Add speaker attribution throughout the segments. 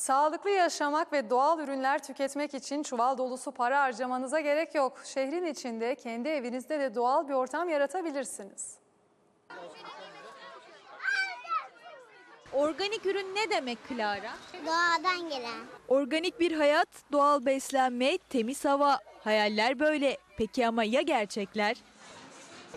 Speaker 1: Sağlıklı yaşamak ve doğal ürünler tüketmek için çuval dolusu para harcamanıza gerek yok. Şehrin içinde kendi evinizde de doğal bir ortam yaratabilirsiniz.
Speaker 2: Organik ürün ne demek Clara?
Speaker 3: Doğadan gelen.
Speaker 2: Organik bir hayat, doğal beslenme, temiz hava. Hayaller böyle. Peki ama ya gerçekler?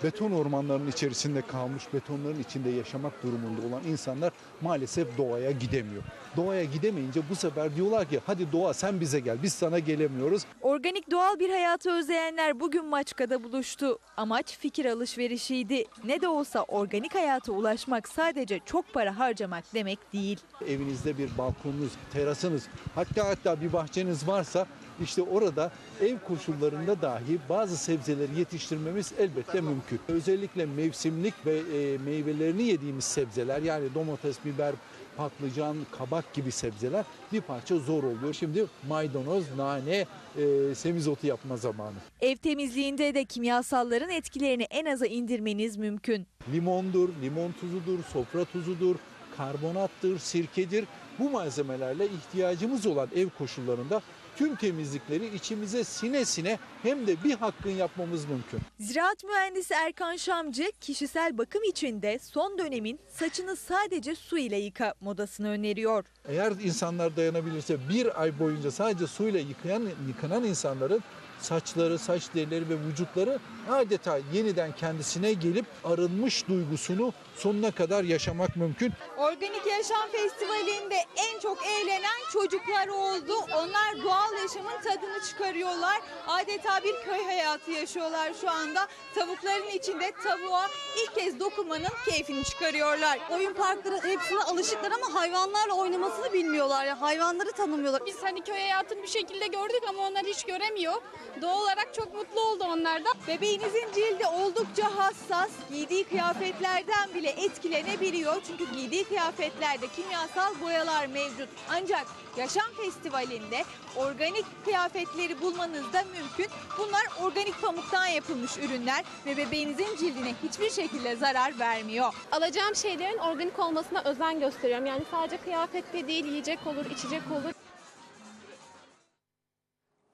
Speaker 4: Beton ormanların içerisinde kalmış, betonların içinde yaşamak durumunda olan insanlar maalesef doğaya gidemiyor. Doğaya gidemeyince bu sefer diyorlar ki hadi doğa sen bize gel biz sana gelemiyoruz.
Speaker 2: Organik doğal bir hayatı özleyenler bugün Maçka'da buluştu. Amaç fikir alışverişiydi. Ne de olsa organik hayata ulaşmak sadece çok para harcamak demek değil.
Speaker 4: Evinizde bir balkonunuz, terasınız hatta hatta bir bahçeniz varsa işte orada ev koşullarında dahi bazı sebzeleri yetiştirmemiz elbette mümkün. Özellikle mevsimlik ve e, meyvelerini yediğimiz sebzeler yani domates, biber, patlıcan, kabak gibi sebzeler bir parça zor oluyor. Şimdi maydanoz, nane, e, semizotu yapma zamanı.
Speaker 2: Ev temizliğinde de kimyasalların etkilerini en aza indirmeniz mümkün.
Speaker 4: Limondur, limon tuzudur, sofra tuzudur, karbonattır, sirkedir. Bu malzemelerle ihtiyacımız olan ev koşullarında tüm temizlikleri içimize sine sine hem de bir hakkın yapmamız mümkün.
Speaker 2: Ziraat mühendisi Erkan Şamcı kişisel bakım için de son dönemin saçını sadece su ile yıka modasını öneriyor.
Speaker 4: Eğer insanlar dayanabilirse bir ay boyunca sadece suyla yıkayan, yıkanan insanların saçları, saç derileri ve vücutları adeta yeniden kendisine gelip arınmış duygusunu sonuna kadar yaşamak mümkün.
Speaker 2: Organik Yaşam Festivali'nde en çok eğlenen çocuklar oldu. Onlar doğal yaşamın tadını çıkarıyorlar. Adeta bir köy hayatı yaşıyorlar şu anda. Tavukların içinde tavuğa ilk kez dokunmanın keyfini çıkarıyorlar.
Speaker 5: Oyun parkları hepsine alışıklar ama hayvanlarla oynamasını bilmiyorlar. ya hayvanları tanımıyorlar.
Speaker 6: Biz hani köy hayatını bir şekilde gördük ama onlar hiç göremiyor. Doğal olarak çok mutlu oldu onlar da.
Speaker 2: Bebeğinizin cildi oldukça hassas. Giydiği kıyafetlerden bile etkilenebiliyor. Çünkü giydiği kıyafetlerde kimyasal boyalar mevcut. Ancak Yaşam Festivali'nde organik kıyafetleri bulmanız da mümkün. Bunlar organik pamuktan yapılmış ürünler ve bebeğinizin cildine hiçbir şekilde zarar vermiyor.
Speaker 6: Alacağım şeylerin organik olmasına özen gösteriyorum. Yani sadece kıyafette değil, yiyecek olur, içecek olur.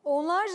Speaker 1: Onlarca